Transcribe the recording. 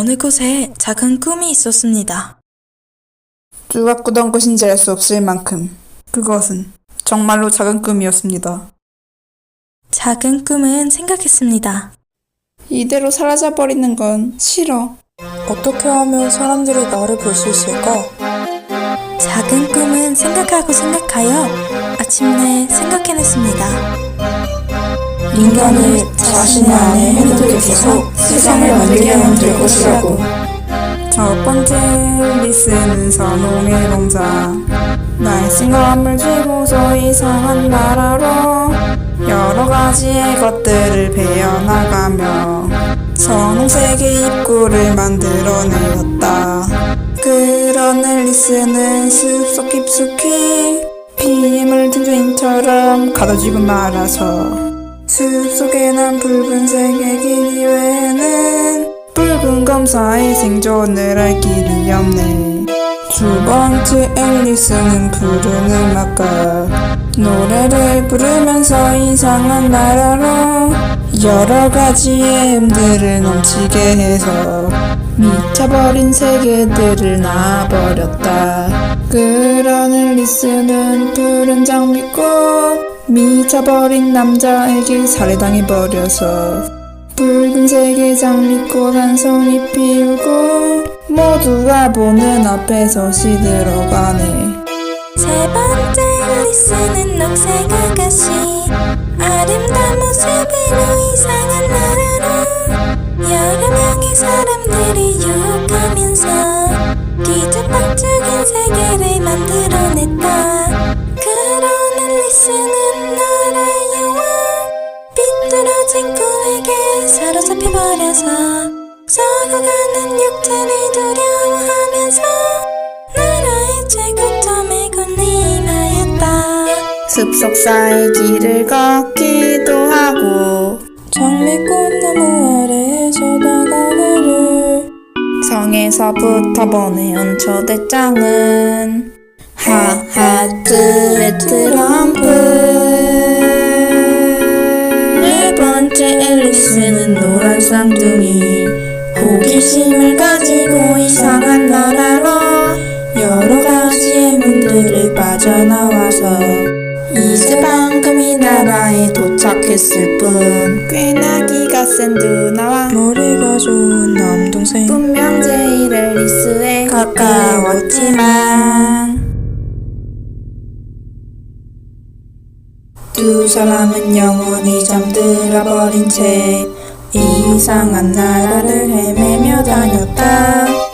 어느 곳에 작은 꿈이 있었습니다. 누가 꾸던 것인지 알 수 없을 만큼 그것은 정말로 작은 꿈이었습니다. 작은 꿈은 생각했습니다. 이대로 사라져버리는 건 싫어. 어떻게 하면 사람들이 나를 볼 수 있을까? 작은 꿈은 생각하고 생각하여 아침내 생각해냈습니다. 인간을 자신의 안에 해독해서 세상을 만들게 만들 것이라고. 첫 번째 리스는 선홍의 농사. 날씬과 물 쥐고서 이상한 나라로 여러 가지의 것들을 베어나가며 선홍색의 입구를 만들어내었다. 그런 앨리스는 숲속 깊숙이 피물 든 주인처럼 가둬지고 말아서 숲속에 난 붉은색의 길 이 외에는 붉은 검사의 생존을 할 길이 없네. 두 번째 앨리스는 푸른 음악가 노래를 부르면서 이상한 나라로 여러 가지의 음들을 넘치게 해서 미쳐버린 세계들을 낳아버렸다. 그런 앨리스는 푸른 장미꽃 미쳐버린 남자에게 살해당해버려서 붉은색의 장미꽃 한 송이 피우고 모두가 보는 앞에서 시들어가네. 세 번째 리스는 녹색 아가씨 아름다운 모습으로 이상한 나라로 여러 명의 사람들이 유혹하면서 뒤죽박죽인 세계를 삐뚤어진 꿈에게 사로잡혀버려서 썩어가는 육체를 두려워하면서 나라의 최고점에 군림하였다. 숲속사의 길을 걷기도 하고 장미꽃 나무 아래에 서 다가가를 성에서부터 보내온 초대장은 하하트의 트럼 번째 앨리스는 노란 쌍둥이 호기심을 가지고 이상한 나라로 여러 가지의 문들을 빠져나와서 이슬방금 이 나라에 도착했을 뿐. 꽤나 기가 센 누나와 머리가 좋은 남동생. 분명 제일 앨리스에 가까웠지만 두 사람은 영원히 잠들어 버린 채 이상한 나라를 헤매며 다녔다